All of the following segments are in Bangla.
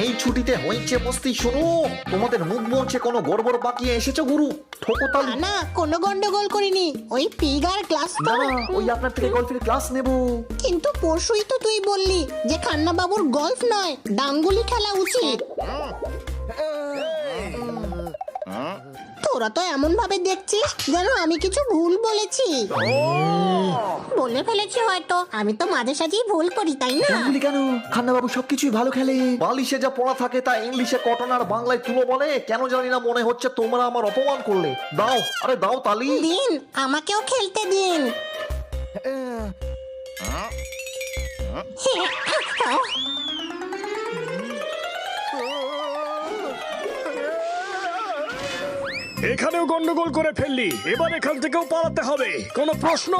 এই ছুটিতে হয়েছে মস্তি শুনো। তোমাদের মুখ বলছে কোনো গড়বড় পাকিয়ে এসেছ গুরু? ঠোকতালি না কোনো গন্ডগোল করিনি। ওই পিগার ক্লাস তো। না ওই আপনার থেকে গল্পের ক্লাস নেব। কিন্তু পরশুই তো তুই বললি যে খান্না বাবুর গল্ফ নয় ডাঙ্গুলি খেলা উচিত। তোরা তো এমন ভাবে দেখছিস যেন আমি কিছু ভুল বলেছি। বলে ফেলেছি হয়তো। আমি তো মাঝে সাঝেই ভুল করি তাই না? গাঙ্গুলি কেন? খান্না বাবু সবকিছুই ভালো খেলে। বালিশে যা পড়া থাকে তা ইংলিশে কটন আর বাংলায় তুলো বলে? কেন জানি না মনে হচ্ছে তোমরা আমার অপমান করলে। দাও আরে দাও তালি। দিন আমাকেও খেলতে দিন। এখানেও গন্ডগোল করে ফেললি। এবার এখান থেকেও পালাতে হবে। কোনো প্রশ্ন?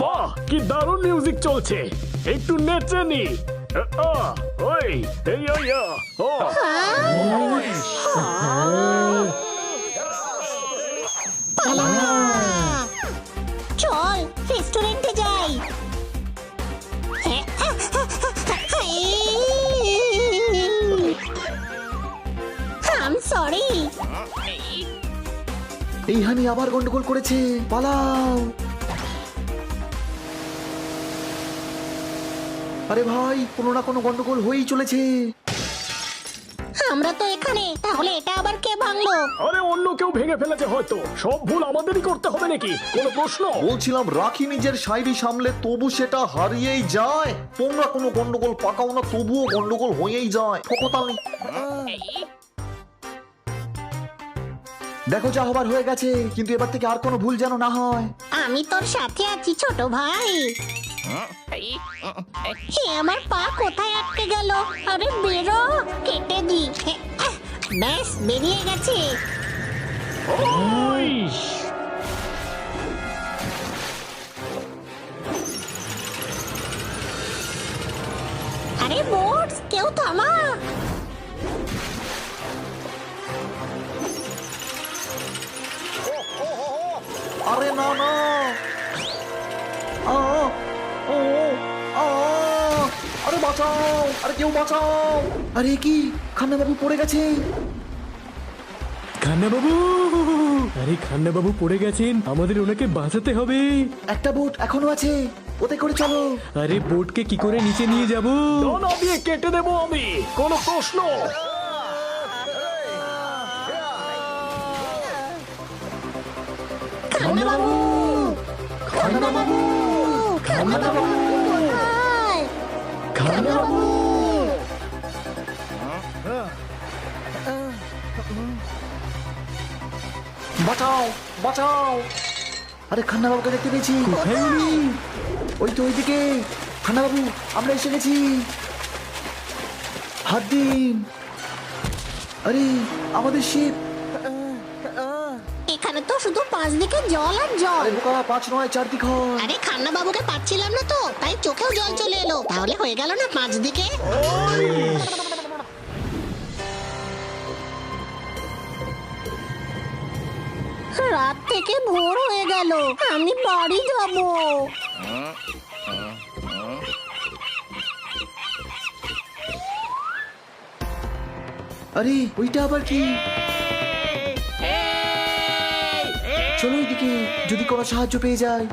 বাহ কি দারুণ মিউজিক চলছে। একটু নেচে নি। ওই এই ওই ও। এই হানি আবার গন্ডগোল করেছে। পালাও। আরে ভাই কোনো না কোনো গন্ডগোল হয়েই চলেছে। আমরা তো এখানে তাহলে এটা আবার কে ভাঙলো? আরে অন্য কেউ ভেঙে ফেলেছে হয়তো। সব ভুল আমাদেরই করতে হবে নাকি? কোনো প্রশ্ন? বলছিলাম রাখি নিজের শায়রি সামলে তবু সেটা হারিয়েই যায়। তোমরা কোনো গন্ডগোল পাকাও না তবুও গন্ডগোল হয়েই যায়। ফকতালি দেখো যা হবার হয়ে গেছে কিন্তু এবার থেকে আর কোনো ভুল যেন না হয়। আমি তোর সাথে আছি ছোট ভাই। হে আমার পা কোথায় আটকে গেল? আরে বেরো কেটে দি। ব্যাস বেরিয়ে গেছে। ওই আরে বোটস কেউ থামা। বাঁচাও! আরে কেউ বাঁচাও! আরে কি? খান্না বাবু পড়ে গেছে। খান্না বাবু আরে খান্না বাবু পড়ে গেছেন আমাদের ওনাকে বাঁচাতে হবে। একটা বোট এখনও আছে। ওতে করে চলো। আরে বোটকে কি করে নিচে নিয়ে যাব? ডানা দিয়ে কেটে দেবো আমি। কোনো প্রশ্ন? খান্না বাবু খান্না বাবু খান্না বাবু? খান্না বাঁচাও বাঁচাও। আরে খান্না বাবুকে দেখতে পেয়েছি। ওই তো ওইদিকে। খান্না বাবু আমরা এসে গেছি। হাত দিন। আরে আমাদের শিপ শুধু পাঁচ দিকে জল আর জল। আরে বোকা পাঁচ নয় চারদিক হয় আরে খান্না বাবুকে পাচ্ছিলাম না তো তাই চোখেও জল চলে এলো। তাহলে হয়ে গেল না পাঁচ দিকে? রাত থেকে ভোর হয়ে গেল আমি বাড়ি যাব। আরে ওইটা আবার কি? চলো এদিকে যদি কোনো সাহায্য পেয়ে যায়।